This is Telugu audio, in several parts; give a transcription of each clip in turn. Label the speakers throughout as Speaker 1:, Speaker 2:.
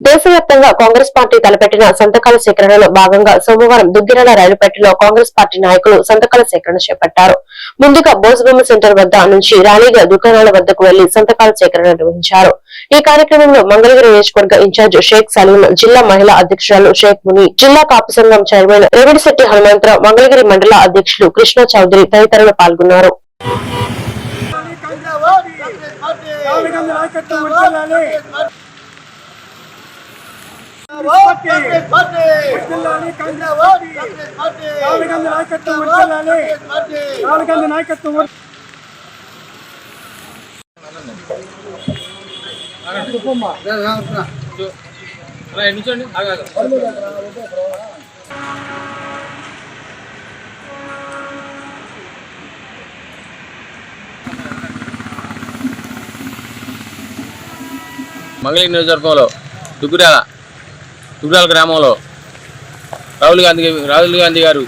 Speaker 1: దేశవ్యాప్తంగా కాంగ్రెస్ పార్టీ తలపెట్టిన సంతకాల సేకరణలో భాగంగా సోమవారం దుగ్గిరాల రైలుపేటలో కాంగ్రెస్ పార్టీ నాయకులు సంతకాల సేకరణ చేపట్టారు ముందుగా బోసుబొమ్మ సెంటర్ వద్ద నుంచి ర్యాలీగా దుకాణాల వద్దకు వెళ్ళి సంతకాల సేకరణ నిర్వహించారు ఈ కార్యక్రమంలో మంగళగిరి నియోజకవర్గ ఇన్ఛార్జ్ షేక్ సలీం జిల్లా మహిళా అధ్యక్షురాలు షేక్ ముని జిల్లా కాపు సంఘం చైర్మన్ రేవిడిశెట్టి హనుమంతరావు మంగళగిరి మండల అధ్యక్షులు కృష్ణ చౌదరి తదితరులు పాల్గొన్నారు
Speaker 2: కాంగ్రెస్ పార్టీ. నాయకత్వం నాయకత్వం.
Speaker 3: మంగళగిరి నియోజకవర్గంలో దుగ్గురాల దుగ్గురాల గ్రామంలో రాహుల్ గాంధీ రాహుల్ గాంధీ గారు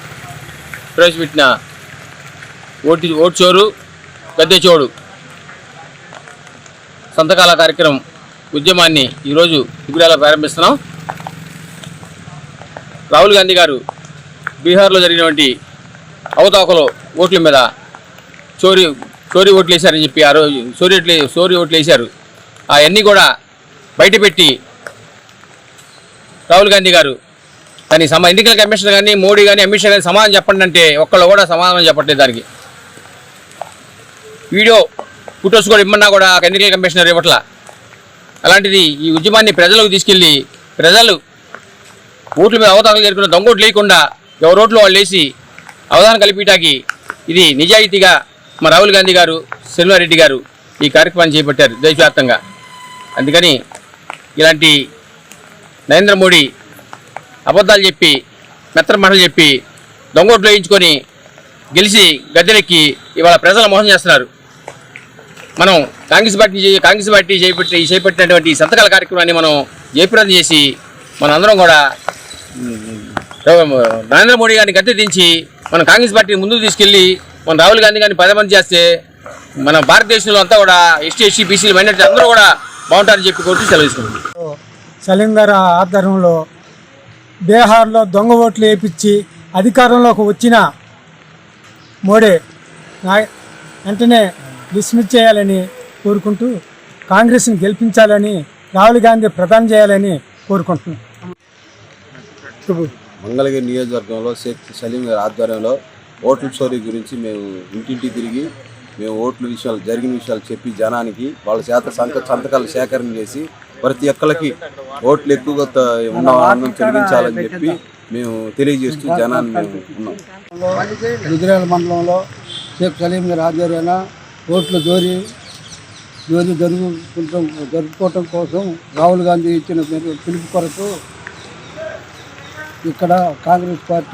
Speaker 3: ప్రవేశపెట్టిన ఓటు ఓటు చోరు గద్దె చోడు సంతకాల కార్యక్రమం ఉద్యమాన్ని ఈరోజు దుగ్గురాల ప్రారంభిస్తున్నాం. రాహుల్ గాంధీ గారు బీహార్లో జరిగినటువంటి అవతాకలో ఓట్ల మీద చోరీ చోరీ ఓట్లు వేశారని చెప్పి ఆ రోజు చోరీ ఓట్లు చోరీ ఓట్లు వేశారు. అవన్నీ కూడా బయటపెట్టి రాహుల్ గాంధీ గారు. దాని సమా ఎన్నికల కమిషన్ కానీ మోడీ కానీ అమిత్ షా కానీ సమాధానం చెప్పండి అంటే ఒక్కళ్ళు కూడా సమాధానం చెప్పట్లేదు దానికి. వీడియో ఫొటోస్ కూడా ఇమ్మన్నా కూడా ఎన్నికల కమిషనర్ ఇవ్వట్ల. అలాంటిది ఈ ఉద్యమాన్ని ప్రజలకు తీసుకెళ్ళి ప్రజలు ఓట్ల మీద అవతారాలు జరుగుతున్న దొంగోట్లు లేకుండా ఎవరి వాళ్ళు వేసి అవధానం కలిపిటాకి ఇది నిజాయితీగా మా రాహుల్ గాంధీ గారు శనివారెడ్డి గారు ఈ కార్యక్రమాన్ని చేపట్టారు దేశవ్యాప్తంగా. అందుకని ఇలాంటి నరేంద్ర మోడీ అబద్ధాలు చెప్పి మెత్తర మాటలు చెప్పి దొంగోట్లు వేయించుకొని గెలిచి గద్దెలెక్కి ఇవాళ ప్రజలు మోసం చేస్తున్నారు. మనం కాంగ్రెస్ పార్టీ కాంగ్రెస్ పార్టీ చేపట్టి చేపట్టినటువంటి సంతకాల కార్యక్రమాన్ని మనం జయప్రదం చేసి మనందరం కూడా నరేంద్ర మోడీ గారిని గద్దె దించి మనం కాంగ్రెస్ పార్టీని ముందుకు తీసుకెళ్ళి మన రాహుల్ గాంధీ గారిని పది మంది చేస్తే మన భారతదేశంలో అంతా కూడా ఎస్టీ ఎస్సీ బీసీలు మైనార్టీ అందరూ కూడా బాగుంటారని చెప్పి కోరుతూ సెలవు తీసుకుంటుంది
Speaker 2: ఆధ్వర్యంలో బీహార్లో దొంగ ఓట్లు వేయించి అధికారంలోకి వచ్చిన మోడీ నా వెంటనే డిస్మిస్ చేయాలని కోరుకుంటూ కాంగ్రెస్ని గెలిపించాలని రాహుల్ గాంధీ ప్రధాన చేయాలని కోరుకుంటున్నాం.
Speaker 4: మంగళగిరి నియోజకవర్గంలో షేక్ సలీం గారి ఆధ్వర్యంలో ఓట్ల చోరీ గురించి మేము ఇంటింటి తిరిగి మేము ఓట్ల విషయాలు జరిగిన విషయాలు చెప్పి జనానికి వాళ్ళ చేత సంత సంతకాలు సేకరణ చేసి ప్రతి ఒక్కరికి ఓట్లు ఎక్కువగా ఉన్న ఆనందం తొలగించాలని చెప్పి మేము తెలియజేస్తూ జనాన్ని మేము ఉన్నాం.
Speaker 5: గుజరాల మండలంలో షేక్ సలీం గారి ఆధ్వర్యాన ఓట్ల జోరీ జోరీ జరుగుతుంటం జరుపుకోవటం కోసం రాహుల్ గాంధీ ఇచ్చిన పిలుపు కొరకు ఇక్కడ కాంగ్రెస్ పార్టీ